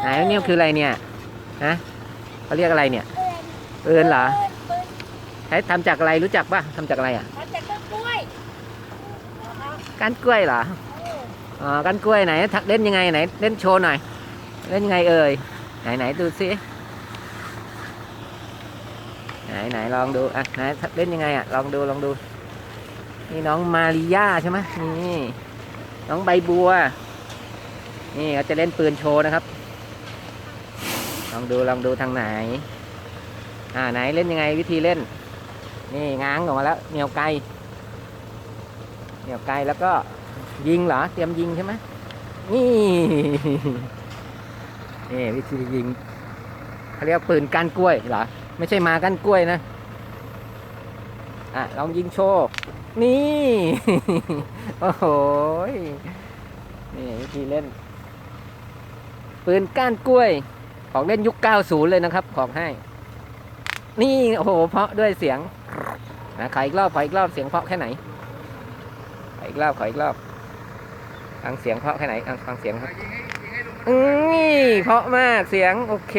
ไหนนี่คืออะไรเนี่ยฮะเขาเรียกอะไรเนี่ยเอิญเอินเหรอปืนใช้ทำจากอะไรรู้จักป่ะทำจากอะไรอะมันจะต้นกล้วยนะคะก้านกล้วยเหรอเอออ๋อก้านกล้วยไหนทักเล่นยังไงไหนเล่นโชว์หน่อยเล่นยังไงเอ่ยไหนไหนดูสิไหนไหนลองดูอะไหนเล่นยังไงอะลองดูลองดูนี่น้องมาริยาใช่ไหมนี่น้องใบบัว นี่เขาจะเล่นปืนโชว์นะครับ ลองดูลองดูทางไหน อ่าไหนเล่นยังไงวิธีเล่น นี่ง้างออกมาแล้วเหนียวไกลเหนียวไกลแล้วก็ยิงเหรอเตรียมยิงใช่ไหมนี่นี่วิธียิงเขาเรียกปืนก้านกล้วยเหรอไม่ใช่มาก้านกล้วยนะอะลองยิงโชว์นี่โอ้โหยนี่วิธีเล่น ปืนก้านกล้วย ของเล่นยุค 90 เลยนะครับ ของให้ นี่โอ้โห เพาะด้วยเสียงนะขออีกรอบขออีกรอบเสียงเพาะแค่ไหนขออีกรอบขออีกรอบฟังเสียงเพาะแค่ไหนฟังเสียงครับอืมเพาะมากเสียงโอเค